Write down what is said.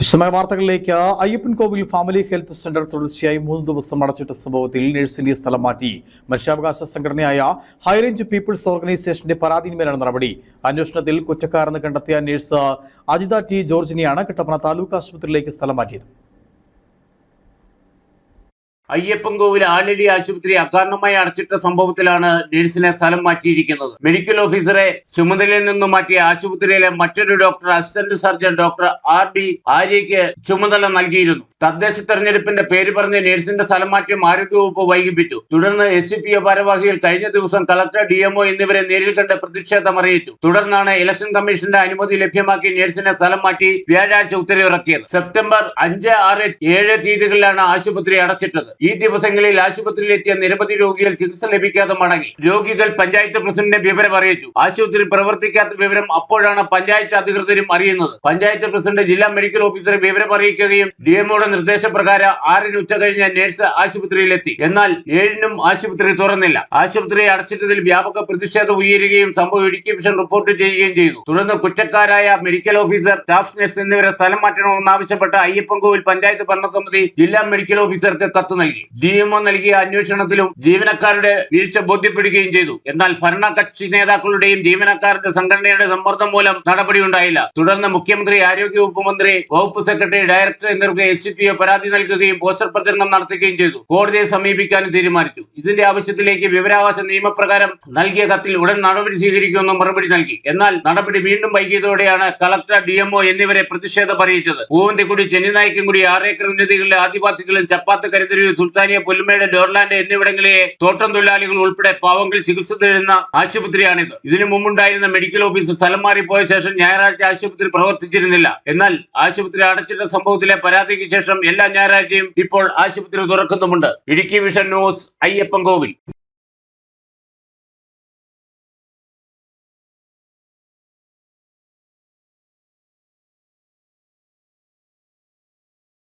വിശദമായ വാർത്തകളിലേക്ക് Ayyappan Kovil family health centre തുടർച്ചയായി മൂന്ന് ദിവസം അടച്ചിട്ട സംഭവത്തിൽ നഴ്സിന്റെ സ്ഥലം മാറ്റി. മനുഷ്യാവകാശ സംഘടനയായ ഹൈറേഞ്ച് പീപ്പിൾസ് ഓർഗനൈസേഷന്റെ പരാതിന്മേലാണ് നടപടി. അന്വേഷണത്തിൽ കുറ്റക്കാരെന്ന് കണ്ടെത്തിയ നഴ്സ് അജിത ടി ജോർജിനെയാണ് കട്ടപ്പന താലൂക്ക് ആശുപത്രിയിലേക്ക് സ്ഥലം മാറ്റിയത്. അയ്യപ്പൻകോവിൽ ആലടി ആശുപത്രി അകാരണമായി അടച്ചിട്ട സംഭവത്തിലാണ് നഴ്സിനെ സ്ഥലം മാറ്റിയിരിക്കുന്നത്. മെഡിക്കൽ ഓഫീസറെ ചുമതലയിൽ നിന്നും മാറ്റിയ ആശുപത്രിയിലെ മറ്റൊരു doctor assistant surgeon doctor R D ആര്യയ്ക്ക് ചുമതല നൽകിയിരുന്നു. തദ്ദേശ തെരഞ്ഞെടുപ്പിന്റെ പേര് പറഞ്ഞ് നഴ്സിന്റെ സ്ഥലം മാറ്റം ആരോഗ്യവകുപ്പ് വൈകിപ്പിച്ചു. തുടർന്ന് എസ് പി ഭാരവാഹികൾ കഴിഞ്ഞ ദിവസം കളക്ടർ ഡി എംഒ എന്നിവരെ നേരിൽ കണ്ട് പ്രതിഷേധം അറിയിച്ചു. തുടർന്നാണ് ഇലക്ഷൻ കമ്മീഷന്റെ അനുമതി ലഭ്യമാക്കി നേഴ്സിനെ സ്ഥലം മാറ്റി വ്യാഴാഴ്ച ഉത്തരവിറക്കിയത്. സെപ്റ്റംബർ അഞ്ച് ആറ് ഏഴ് തീയതികളിലാണ് ആശുപത്രി അടച്ചിട്ടത്. ഈ ദിവസങ്ങളിൽ ആശുപത്രിയിൽ എത്തിയ നിരവധി രോഗികൾ ചികിത്സ ലഭിക്കാതെ മടങ്ങി. രോഗികൾ പഞ്ചായത്ത് പ്രസിഡന്റിന്റെ വിവരം അറിയിച്ചു. ആശുപത്രി പ്രവർത്തിക്കാത്ത വിവരം അപ്പോഴാണ് പഞ്ചായത്ത് അധികൃതരും അറിയുന്നത്. പഞ്ചായത്ത് പ്രസിഡന്റ് ജില്ലാ മെഡിക്കൽ ഓഫീസറെ വിവരം അറിയിക്കുകയും ഡി നിർദ്ദേശപ്രകാരം ആറിന് ഉച്ച കഴിഞ്ഞ നേഴ്സ് ആശുപത്രിയിലെത്തി. എന്നാൽ ഏഴിനും ആശുപത്രി തുറന്നില്ല. ആശുപത്രി അടച്ചിട്ടതിൽ വ്യാപക പ്രതിഷേധം ഉയരുകയും സംഭവം ഇടുക്കി മിഷൻ റിപ്പോർട്ട് ചെയ്യുകയും ചെയ്തു. തുടർന്ന് കുറ്റക്കാരായ മെഡിക്കൽ ഓഫീസർ സ്റ്റാഫ് നഴ്സ് എന്നിവരെ സ്ഥലം മാറ്റണമെന്നാവശ്യപ്പെട്ട് അയ്യപ്പൻകോവിൽ പഞ്ചായത്ത് ഭരണസമിതി ജില്ലാ മെഡിക്കൽ ഓഫീസർക്ക് കത്ത് നൽകി. ഡി എംഒ നൽകിയ അന്വേഷണത്തിലും ജീവനക്കാരുടെ വീഴ്ച ബോധ്യപ്പെടുകയും ചെയ്തു. എന്നാൽ ഭരണകക്ഷി നേതാക്കളുടെയും ജീവനക്കാരുടെ സംഘടനയുടെ സമ്മർദ്ദം മൂലം നടപടിയുണ്ടായില്ല തുടർന്ന് മുഖ്യമന്ത്രി ആരോഗ്യവകുപ്പ് മന്ത്രി വകുപ്പ് സെക്രട്ടറി ഡയറക്ടർ എന്നിവർക്ക് എച്ച് പി പരാതി നൽകുകയും പോസ്റ്റർ പ്രചരണം നടത്തുകയും ചെയ്തു. കോടതിയെ സമീപിക്കാനും തീരുമാനിച്ചു. ഇതിന്റെ ആവശ്യത്തിലേക്ക് വിവരാവകാശ നിയമപ്രകാരം നൽകിയ കത്തിൽ ഉടൻ നടപടി സ്വീകരിക്കുമെന്നും മറുപടി നൽകി. എന്നാൽ നടപടി വീണ്ടും വൈകിയതോടെയാണ് കളക്ടർ ഡിഎംഒ എന്നിവരെ പ്രതിഷേധം അറിയിച്ചത്. പൂവന്തിക്കുടി ചെന്നിനായ്ക്കൻകുടി ആറേക്കർ ഉന്നതികളിലെ ആദിവാസികളും ചപ്പാത്ത് കരുതരുവ് സുൽത്താനിയ പുല്ലുമേട് ഡോർലാൻഡ് എന്നിവിടങ്ങളിലെ തോട്ടം തൊഴിലാളികൾ ഉൾപ്പെടെ പാവങ്ങൾ ചികിത്സ തേടുന്ന ആശുപത്രിയാണിത്. ഇതിനു മുമ്പുണ്ടായിരുന്ന മെഡിക്കൽ ഓഫീസ് സ്ഥലം മാറിപ്പോയ ശേഷം ഞായറാഴ്ച ആശുപത്രി പ്രവർത്തിച്ചിരുന്നില്ല. എന്നാൽ ആശുപത്രി അടച്ചിട്ട സംഭവത്തിലെ പരാതിക്ക് ശേഷം എല്ലാ ഞായറാഴ്ചയും ഇപ്പോൾ ആശുപത്രി തുറക്കുന്നുമുണ്ട്. Idukki vision news Ayyappan Kovil